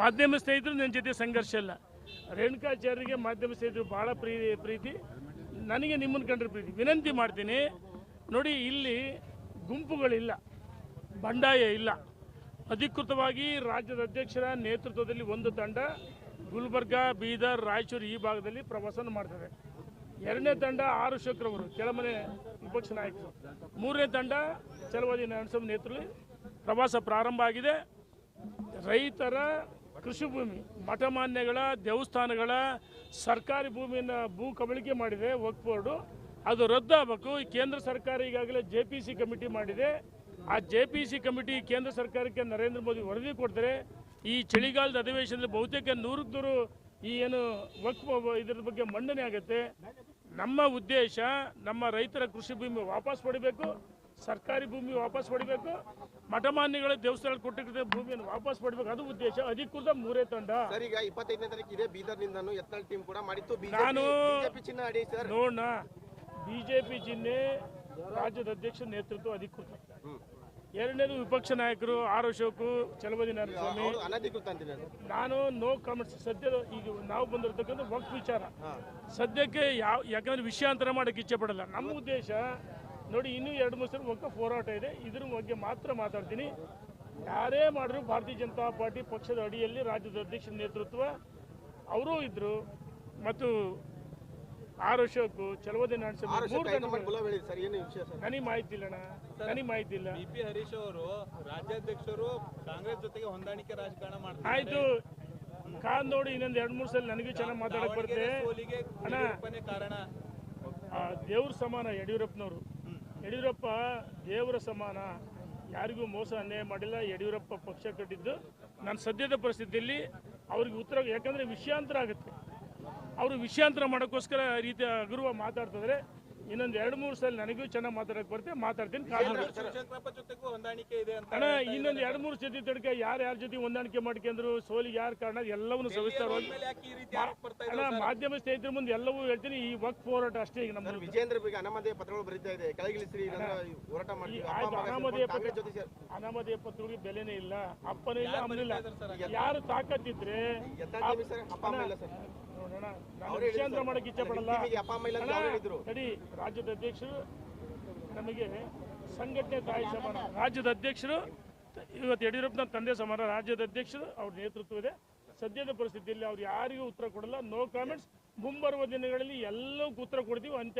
ಮಾಧ್ಯಮ ಸ್ನೇಹಿತರು ನನ್ನ ಜೊತೆ ಸಂಘರ್ಷ ಇಲ್ಲ. ರೇಣುಕಾಚಾರ್ಯರಿಗೆ ಮಾಧ್ಯಮ ಸ್ನೇಹಿತರು ಭಾಳ ಪ್ರೀ, ಪ್ರೀತಿ. ನನಗೆ ನಿಮ್ಮನ್ನು ಕಂಡ್ರೆ ಪ್ರೀತಿ. ವಿನಂತಿ ಮಾಡ್ತೀನಿ. ನೋಡಿ, ಇಲ್ಲಿ ಗುಂಪುಗಳಿಲ್ಲ. ಬಂಡಾಯ ಇಲ್ಲ. ಅಧಿಕೃತವಾಗಿ ರಾಜ್ಯದ ಅಧ್ಯಕ್ಷರ ನೇತೃತ್ವದಲ್ಲಿ ಒಂದು ತಂಡ ಗುಲ್ಬರ್ಗ, ಬೀದರ್, ರಾಯಚೂರು ಈ ಭಾಗದಲ್ಲಿ ಪ್ರವಾಸನ ಮಾಡ್ತದೆ. ಎರಡನೇ ತಂಡ ಆರು ಶುಕ್ರವರು ಕೆಳಮನೆ ವಿಪಕ್ಷ ನಾಯಕರು. ಮೂರನೇ ತಂಡ ಚಲವಾದಿ ನರಸಿಂಹ ನೇತೃತ್ವದಲ್ಲಿ ಪ್ರವಾಸ ಪ್ರಾರಂಭ ಆಗಿದೆ. ರೈತರ ಕೃಷಿ ಭೂಮಿ, ಮಠಮಾನ್ಯಗಳ, ದೇವಸ್ಥಾನಗಳ, ಸರ್ಕಾರಿ ಭೂಮಿಯನ್ನು ಭೂ ಕಬಳಿಕೆ ಮಾಡಿದೆ ವಕ್ಫ್ ಬೋರ್ಡು ಅದು ರದ್ದಾಗಬೇಕು. ಕೇಂದ್ರ ಸರ್ಕಾರ ಈಗಾಗಲೇ ಜೆ ಪಿ ಸಿ ಕಮಿಟಿ ಮಾಡಿದೆ. ಆ ಜೆ ಪಿ ಸಿ ಕಮಿಟಿ ಕೇಂದ್ರ ಸರ್ಕಾರಕ್ಕೆ ನರೇಂದ್ರ ಮೋದಿ ವರದಿ ಕೊಡ್ತಾರೆ. ಈ ಚಳಿಗಾಲದ ಅಧಿವೇಶನದಲ್ಲಿ ಬಹುತೇಕ ನೂರಕ್ಕೆ ನೂರು ಈ ಏನು ವಕ್ಫ್ ಇದರ ಬಗ್ಗೆ ಮಂಡನೆ ಆಗುತ್ತೆ. ನಮ್ಮ ಉದ್ದೇಶ, ನಮ್ಮ ರೈತರ ಕೃಷಿ ಭೂಮಿ ವಾಪಸ್ ಪಡಿಬೇಕು. ಸರ್ಕಾರಿ ಭೂಮಿ ವಾಪಸ್ ಪಡಿಬೇಕು. ಮಠಮಾನ್ಯಗಳ ದೇವಸ್ಥಾನ ಕೊಟ್ಟಿದ್ದ ಭೂಮಿಯನ್ನು ವಾಪಸ್ ಪಡಿಬೇಕು. ಅದು ಉದ್ದೇಶ. ಅಧಿಕೃತ ಮೂರೇ ತಂಡ. ಸರ್ ಈಗ ಇಪ್ಪತ್ತೈದನೇ ತಾರೀಕು ಇದೆ ಬೀದರ್ ನಿಂದನು ಯತ್ನಾಳ್ ಟೀಮ್ ಕೂಡ ಮಾಡಿತ್ತು. ನಾನು- ಬಿಜೆಪಿ ಅಡಿ ಸರ್. ನೋಡೋಣ ಬಿಜೆಪಿ ಚಿಹ್ನೆ ರಾಜ್ಯದ ಅಧ್ಯಕ್ಷ ನೇತೃತ್ವ ಅಧಿಕೃತ. ಎರಡನೇದು ವಿಪಕ್ಷ ನಾಯಕರು ಆರ್ ಅಶೋಕು ಚಲಬದಿ ನಾರಾಯಣಸ್ವಾಮಿ. ನಾನು ನೋ ಕಾಮೆಂಟ್ಸ್. ಸದ್ಯದ ಈಗ ನಾವು ಬಂದಿರತಕ್ಕಂಥ ವಕ್ ವಿಚಾರ. ಸದ್ಯಕ್ಕೆ ಯಾವ ಯಾಕಂದ್ರೆ ವಿಷಯಾಂತರ ಮಾಡಕ್ಕೆ ಇಚ್ಛೆ ಪಡಲ್ಲ. ನಮ್ಮ ಉದ್ದೇಶ ನೋಡಿ ಇನ್ನೂ ಎರಡು ಮೂರು ಸಲ ಒಕ್ಕ ಹೋರಾಟ ಇದೆ. ಇದ್ರ ಬಗ್ಗೆ ಮಾತ್ರ ಮಾತಾಡ್ತೀನಿ. ಯಾರೇ ಮಾಡಿದ್ರು ಭಾರತೀಯ ಜನತಾ ಪಾರ್ಟಿ ಪಕ್ಷದ ಅಡಿಯಲ್ಲಿ ರಾಜ್ಯದ ಅಧ್ಯಕ್ಷ ನೇತೃತ್ವ ಅವರೂ ಇದ್ರು. ಮತ್ತು ಆರ್ ಅಶೋಕು ಚಲವದಿ ನನಗೆ ಮಾಹಿತಿ ಇಲ್ಲಣ್ಣ ನನಗೆ ಮಾಹಿತಿ ಇಲ್ಲ. ಬಿ ಪಿ ಹರೀಶ್ ಅವರು ರಾಜ್ಯಾಧ್ಯಕ್ಷರು ಕಾಂಗ್ರೆಸ್ ಜೊತೆಗೆ ಹೊಂದಾಣಿಕೆ ರಾಜಕಾರಣ ಮಾಡ್ತಾರೆ ಆಯ್ತು. ಕಾನ್ ನೋಡಿ ಇನ್ನೊಂದು ಎರಡು ಮೂರು ಸಲ ನನಗೂ ಚೆನ್ನಾಗಿ ಮಾತಾಡಕ್ ಬರುತ್ತೆ. ಅಣ್ಣ ಯಡಿಯೂರಪ್ಪನೇ ಕಾರಣ. ಆ ದೇವ್ರ ಸಮಾನ ಯಡಿಯೂರಪ್ಪನವರು. ಯಡಿಯೂರಪ್ಪ ದೇವರ ಸಮಾನ, ಯಾರಿಗೂ ಮೋಸ ಅನ್ಯಾಯ ಮಾಡಿಲ್ಲ, ಯಡಿಯೂರಪ್ಪ ಪಕ್ಷ ಕಟ್ಟಿದ್ದು. ನಾನು ಸದ್ಯದ ಪರಿಸ್ಥಿತಿಯಲ್ಲಿ ಅವ್ರಿಗೆ ಉತ್ತರ, ಯಾಕಂದ್ರೆ ವಿಷಯಾಂತರ ಆಗುತ್ತೆ. ಅವರು ವಿಷಯಾಂತರ ಮಾಡೋಕ್ಕೋಸ್ಕರ ರೀತಿ ಹಗುರುವ ಮಾತಾಡ್ತಿದ್ರೆ. ಇನ್ನೊಂದು ಎರಡು ಮೂರು ಸಲ ನನಗೂ ಚೆನ್ನಾಗಿ ಮಾತಾಡಕ್ ಬರುತ್ತೆ ಮಾತಾಡ್ತೀನಿ ಅಣ್ಣ ಇನ್ನೊಂದು ಎರಡು ಮೂರು ಜೊತೆ ತಡಕ ಯಾರು ಯಾರ ಜೊತೆ ಹೊಂದಾಣಿಕೆ ಮಾಡ್ಕೊಂಡ್ರು ಸೋಲಿಗೆ ಯಾರು ಕಾರಣ ಎಲ್ಲವನ್ನು ಸವಿಸ್ತಾರ ಮೇಲೆ ಯಾಕೆ ಈ ರೀತಿ ಆರೋಪ ಬರ್ತಾ ಇದೆ ಅಣ್ಣ ಮಾಧ್ಯಮ ಸ್ನೇಹಿತರ ಮುಂದೆ ಎಲ್ಲವೂ ಹೇಳ್ತೀನಿ ಈ ವಕ್ ಹೋರಾಟ ಅಷ್ಟೇ ಈಗ ನಮ್ಮ ವಿಜೇಂದ್ರ ಅನಾಮಧೇಯ ಪತ್ರಗಳು ಬರೀತಾ ಇದೆ. ಕೆಳಗಿಳಿಸ್ರಿ ಹೋರಾಟ ಅಮ್ಮ ಅನಾಮಧೇಯ ಅನಾಮಧೇಯ ಪತ್ರಗಳಿಗೆ ಬೆಲೆನೇ ಇಲ್ಲ. ಅಪ್ಪನೇ ಇಲ್ಲ ಅಮ್ಮನಿಲ್ಲ. ಯಾರು ತಾಕತ್ತಿದ್ರೆ ವಿಷಯಾಂತರ ಸರ್. ಮಾಡಕ್ಕೆ ಇಚ್ಛೆ ಪಡಲ್ಲ. ಅಂತ ಹೇಳಿದ್ರು. ರಾಜ್ಯದ ಅಧ್ಯಕ್ಷರು ನಮಗೆ ಸಂಘಟನೆ ತಾಯಿ ಸಮಾನ. ರಾಜ್ಯದ ಅಧ್ಯಕ್ಷರು ಇವತ್ತು ಯಡಿಯೂರಪ್ಪನ ತಂದೆ ಸಮಾನ. ರಾಜ್ಯದ ಅಧ್ಯಕ್ಷರು ಅವ್ರ ನೇತೃತ್ವ ಇದೆ. ಸದ್ಯದ ಪರಿಸ್ಥಿತಿಯಲ್ಲಿ ಅವ್ರು ಯಾರಿಗೂ ಉತ್ತರ ಕೊಡಲ್ಲ. ನೋ ಕಾಮೆಂಟ್ಸ್ ಮುಂಬರುವ ದಿನಗಳಲ್ಲಿ ಎಲ್ಲವೂ ಉತ್ತರ ಕೊಡ್ತೀವಿ. ಅಂತ್ಯ